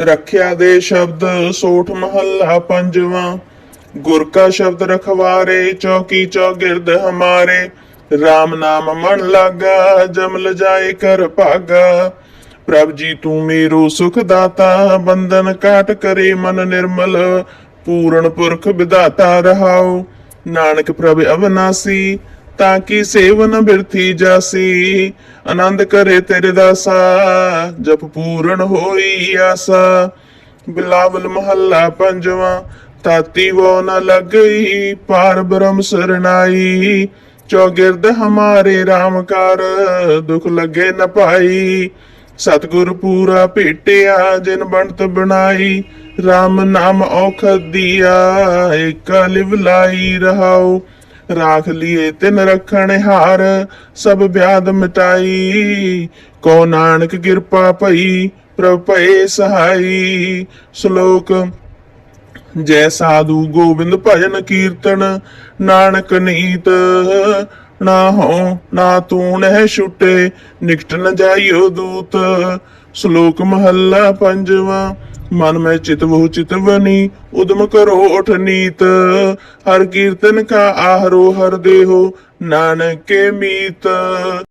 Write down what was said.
ਰੱਖਿਆ ਦੇ ਸ਼ਬਦ ਸੋਠ ਮਹੱਲਾ ਪੰਜਵਾਂ। ਗੁਰ ਕਾ ਸ਼ਬਦ ਰਖਵਾਰੇ, ਚੌਕੀ ਚੌਗਿਰਦ ਹਮਾਰੇ। RAM ਨਾਮ ਮਨ ਲਾਗਾ, ਜਮ ਲਜਾਏ ਕਰ ਭਾਗਾ। ਪ੍ਰਭ ਜੀ, ਤੂੰ ਮੇਰੋ ਸੁਖ ਦਾਤਾ, ਬੰਧਨ ਕਾਟ ਕਰੇ ਮਨ ਨਿਰਮਲ। ਪੂਰਨ ਪੁਰਖ ਵਿਦਾਤਾ ਰਹਾਉ ਨਾਨਕ ਪ੍ਰਭ ਅਵਨਾਸੀ ਤਾਂ ਕੀ ਸੇਵਨ ਬਿਰਥੀ ਜਾਸੀ? ਆਨੰਦ ਕਰੇ ਤੇਰੇ ਦਾਸਾ, ਜਪ ਪੂਰਨ ਹੋਈ ਆਸਾ। ਬਿਲਾਵਲ ਮਹੱਲਾ ਪੰਜਵਾਂ ਤਾਤੀ ਵੋ ਨ ਲੱਗਈ, ਪਾਰ ਬ੍ਰਹਮ ਸਰਨਾਈ। ਚੌਗਿਰਦ ਹਮਾਰੇ RAM ਕਰ ਦੁਖ ਲੱਗੇ ਨ ਪਾਈ। ਸਤਿਗੁਰ ਪੂਰਾ ਭੇਟਿਆ, ਜਿਨ ਬਣਤ ਬਣਾਈ। RAM ਨਾਮ ਔਖਦ ਦੀਆ, ਏਕ ਲਿਵ ਲਾਈ ਰਹਾਉ। ਰਾਖ ਲਿਏ ਤਿਨ ਰਖਣ ਹਾਰ, ਸਭ ਬਿਆਦ ਮਿਟਾਈ। ਕੋ ਨਾਨਕ ਕਿਰਪਾ ਭਈ, ਪ੍ਰਭ ਭਏ ਸਹਾਈ। ਸ਼ਲੋਕ, ਜੈ ਸਾਧੂ ਗੋਬਿੰਦ ਭਜਨ ਕੀਰਤਨ, ਨਾਨਕ ਨੀਤ। ਨਾ ਹੋ ਨਾ ਤੂੰ ਨਹਿ ਛੁਟੇ, ਨਿਕਟ ਨ ਜਾਈਓ ਦੂਤ। ਸ਼ਲੋਕ ਮਹੱਲਾ ਪੰਜਵਾਂ, ਮਨ ਮੈਂ ਚਿਤ ਬਹੁ ਚਿਤਵਨੀ ਉਦਮ ਕਰੋ ਉਠ ਨੀਤ। ਹਰ ਕੀਰਤਨ ਕਾ ਆਹਰੋ ਹਰ ਦੇਹੋ, ਨਾਨਕ ਕੇ ਮੀਤ।